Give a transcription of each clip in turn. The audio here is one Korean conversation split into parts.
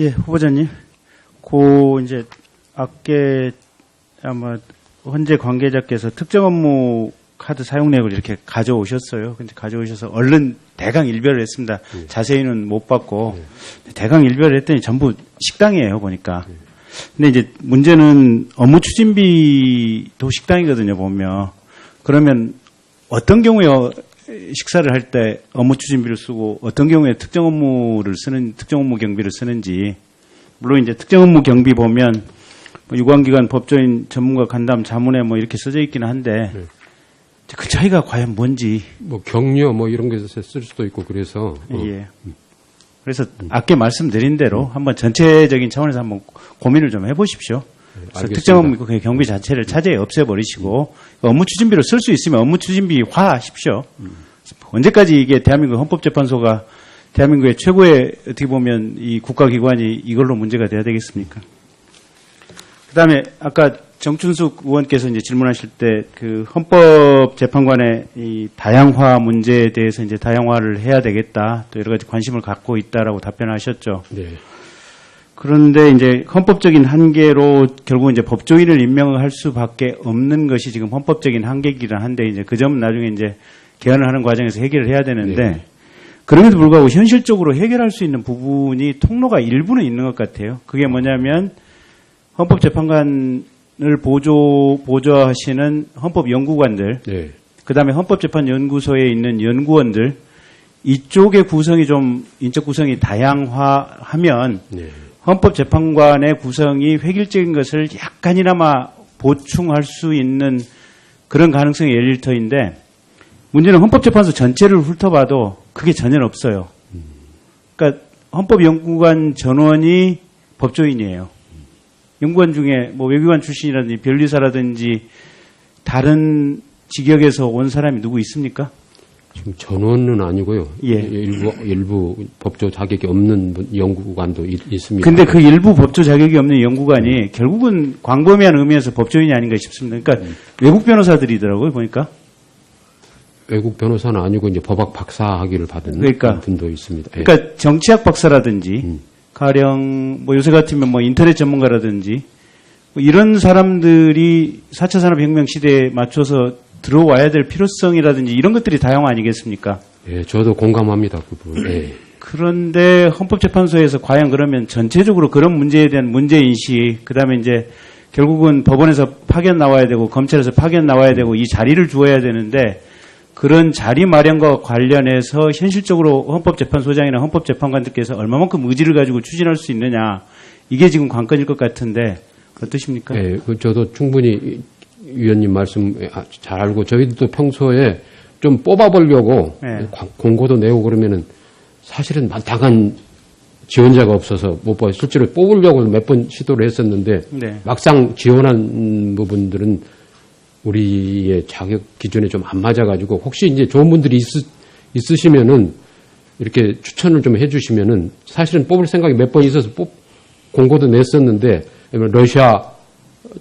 예, 후보자님. 고 이제 앞게 아마 현재 관계자께서 특정 업무 카드 사용 내역을 이렇게 가져오셨어요. 근데 가져오셔서 얼른 대강 일별을 했습니다. 자세히는 못 봤고 대강 일별을 했더니 전부 식당이에요 보니까. 근데 이제 문제는 업무 추진비도 식당이거든요 보면. 그러면 어떤 경우에 어, 식사를 할 때 업무 추진비를 쓰고 어떤 경우에 특정 업무를 쓰는 특정 업무 경비를 쓰는지 물론 이제 특정 업무 경비 보면 뭐 유관기관 법조인 전문가 간담 자문에 뭐 이렇게 써져 있기는 한데 네. 그 차이가 과연 뭔지 뭐 격려 뭐 이런 것에 쓸 수도 있고 그래서 어, 예. 그래서 아까 말씀드린 대로 한번 전체적인 차원에서 한번 고민을 좀 해보십시오. 특정 업무 그 경비 자체를 차제에 없애버리시고 업무 추진비로 쓸 수 있으면 업무 추진비화 하십시오. 언제까지 이게 대한민국 헌법재판소가 대한민국의 최고의 어떻게 보면 이 국가기관이 이걸로 문제가 돼야 되겠습니까? 그 다음에 아까 정춘숙 의원께서 이제 질문하실 때 그 헌법재판관의 이 다양화 문제에 대해서 이제 다양화를 해야 되겠다 또 여러 가지 관심을 갖고 있다라고 답변하셨죠. 네. 그런데 이제 헌법적인 한계로 결국 이제 법조인을 임명할 수밖에 없는 것이 지금 헌법적인 한계이긴 한데 이제 그 점은 나중에 이제 개헌을 하는 과정에서 해결을 해야 되는데 네. 그럼에도 불구하고 현실적으로 해결할 수 있는 부분이 통로가 일부는 있는 것 같아요. 그게 뭐냐면 헌법재판관을 보조 보조하시는 헌법연구관들, 네. 그다음에 헌법재판연구소에 있는 연구원들 이쪽의 구성이 좀 인적 구성이 다양화하면 네. 헌법재판관의 구성이 획일적인 것을 약간이나마 보충할 수 있는 그런 가능성이 열릴 터인데 문제는 헌법재판소 전체를 훑어봐도 그게 전혀 없어요. 그러니까 헌법연구관 전원이 법조인이에요. 연구관 중에 뭐 외교관 출신이라든지 변리사라든지 다른 직역에서 온 사람이 누구 있습니까? 지금 전원은 아니고요. 예. 일부 일부 법조 자격이 없는 분- 연구관도 있, 습니다 근데 그 일부 법조 자격이 없는 연구관이 결국은 광범위한 의미에서 법조인이 아닌가 싶습니다. 그러니까 외국 변호사들이더라고요, 보니까. 외국 변호사는 아니고 이제 법학 박사 학위를 받은 그러니까. 분도 있습니다. 예. 그러니까 정치학 박사라든지 음. 가령 뭐 요새 같으면 뭐 인터넷 전문가라든지 뭐 이런 사람들이 4차 산업혁명 시대에 맞춰서 들어와야 될 필요성이라든지 이런 것들이 다양화 아니겠습니까? 예, 저도 공감합니다. 그 부분. 예. 그런데 헌법재판소에서 과연 그러면 전체적으로 그런 문제에 대한 문제인식, 그 다음에 이제 결국은 법원에서 파견 나와야 되고 검찰에서 파견 나와야 되고 이 자리를 주어야 되는데 그런 자리 마련과 관련해서 현실적으로 헌법재판소장이나 헌법재판관들께서 얼마만큼 의지를 가지고 추진할 수 있느냐 이게 지금 관건일 것 같은데 어떠십니까? 예, 그 저도 충분히 위원님 말씀 아, 잘 알고 저희도 평소에 좀 뽑아보려고 예. 과- 공고도 내고 그러면은 사실은 마땅한 지원자가 없어서 못 봐. 실제로 뽑으려고 몇 번 시도를 했었는데 네. 막상 지원한 부분들은 우리의 자격 기준에 좀 안 맞아가지고 혹시 이제 좋은 분들이 있으, 시면은 이렇게 추천을 좀 해주시면은 사실은 뽑을 생각이 몇 번 있어서 뽑 공고도 냈었는데 러시아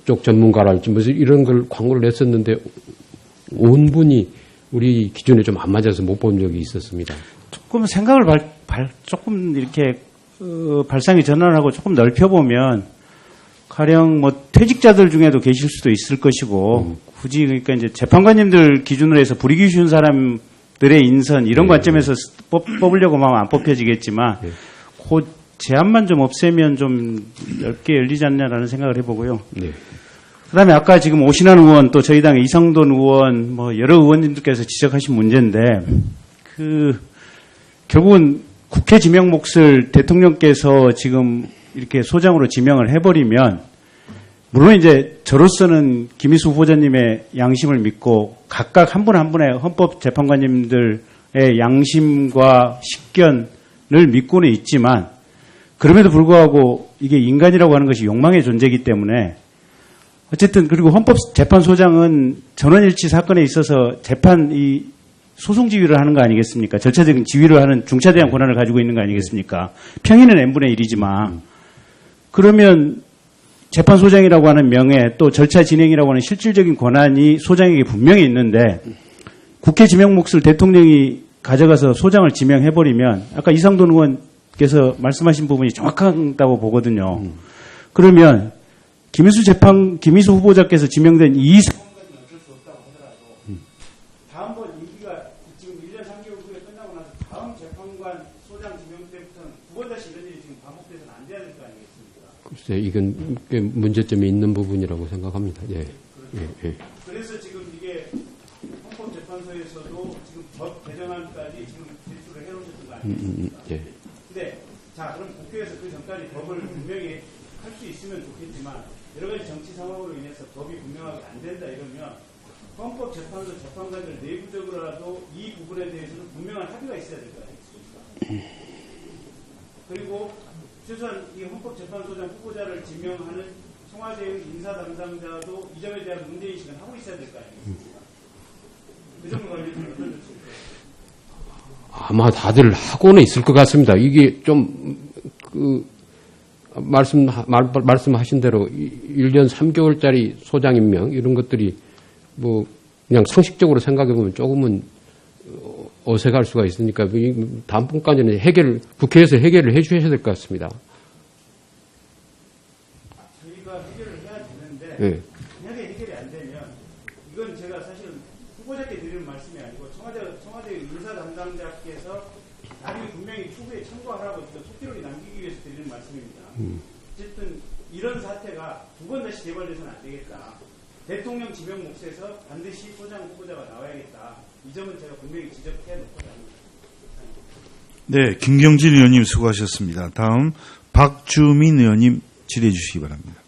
쪽 전문가랄지 무슨 이런 걸 광고를 냈었는데 온 분이 우리 기준에 좀 안 맞아서 못 본 적이 있었습니다. 조금 생각을 발, 발- 조금 이렇게 어, 발상의 전환을 하고 조금 넓혀보면 가령 뭐 퇴직자들 중에도 계실 수도 있을 것이고 굳이 그러니까 이제 재판관님들 기준으로 해서 부리기 쉬운 사람들의 인선 이런 네. 관점에서 뽑, 뽑으려고 하면 안 뽑혀지겠지만 네. 그 제한만 좀 없애면 좀 넓게 열리지 않냐라는 생각을 해보고요. 네. 그다음에 아까 지금 오신환 의원 또 저희 당의 이상돈 의원 뭐 여러 의원님들께서 지적하신 문제인데 그 결국은 국회 지명 몫을 대통령께서 지금 이렇게 소장으로 지명을 해버리면 물론 이제 저로서는 김희수 후보자님의 양심을 믿고 각각 한 분한 분의 헌법 재판관님들의 양심과 식견을 믿고는 있지만 그럼에도 불구하고 이게 인간이라고 하는 것이 욕망의 존재이기 때문에 어쨌든 그리고 헌법재판소장은 전원일치 사건에 있어서 재판 이 소송 지휘를 하는 거 아니겠습니까? 절차적인 지휘를 하는 중차대한 권한을 가지고 있는 거 아니겠습니까? 평의는 n분의 1이지만 그러면 재판소장이라고 하는 명예 또 절차 진행이라고 하는 실질적인 권한이 소장에게 분명히 있는데 국회 지명 몫을 대통령이 가져가서 소장을 지명해버리면 아까 이상돈 의원 께서 말씀하신 부분이 정확하다고 보거든요. 그러면 김희수 재판 김희수 후보자께서 지명된 이 상황까지는 어쩔 수 없다고 하더라도 다음번 임기가 지금 1년 3개월 후에 끝나고 나서 다음 재판관 소장 지명 때부터는 두번 다시 이런 일이 지금 반복돼서는 안 돼야 될거 아니겠습니까? 글쎄, 이건 꽤 문제점이 있는 부분이라고 생각합니다. 예. 예, 예. 그래서 지금 이게 헌법재판소에서도 지금 법 개정안까지 지금 제출을 해놓으셨던 거 음, 아니겠습니까? 음, 예. 자 그럼 국회에서 그 전까지 법을 분명히 할 수 있으면 좋겠지만 여러 가지 정치 상황으로 인해서 법이 분명하게 안 된다 이러면 헌법재판소 재판관들 내부적으로라도 이 부분에 대해서는 분명한 합의가 있어야 될 거 아니겠습니까? 그리고 최소한 이 헌법재판소장 후보자를 지명하는 청와대의 인사 담당자도 이 점에 대한 문제인식을 하고 있어야 될 거 아니겠습니까? 그 점과 관련해서 어떤 조치입니까? 아마 다들 하고는 있을 것 같습니다. 이게 좀, 그, 말씀, 말, 말씀하신 대로 1년 3개월짜리 소장 임명, 이런 것들이 뭐, 그냥 상식적으로 생각해보면 조금은 어, 어색할 수가 있으니까, 이 다음번까지는 해결, 국회에서 해결을 해 주셔야 될 것 같습니다. 저희가 해결을 해야 되는데 예. 만약에 해결이 안 되면 이건 제가 사실 후보자께 드리는 말씀이 아니고 청와대 청와대 인사 담당자께서 나중에 분명히 추후에 참고하라고 지금 속기록에 남기기 위해서 드리는 말씀입니다. 어쨌든 이런 사태가 두 번 다시 재발돼서는 안 되겠다. 대통령 지명 몫에서 반드시 소장 후보자가 나와야겠다. 이 점은 제가 분명히 지적해야 될 거다. 네, 김경진 의원님 수고하셨습니다. 다음 박주민 의원님 질의해 주시기 바랍니다.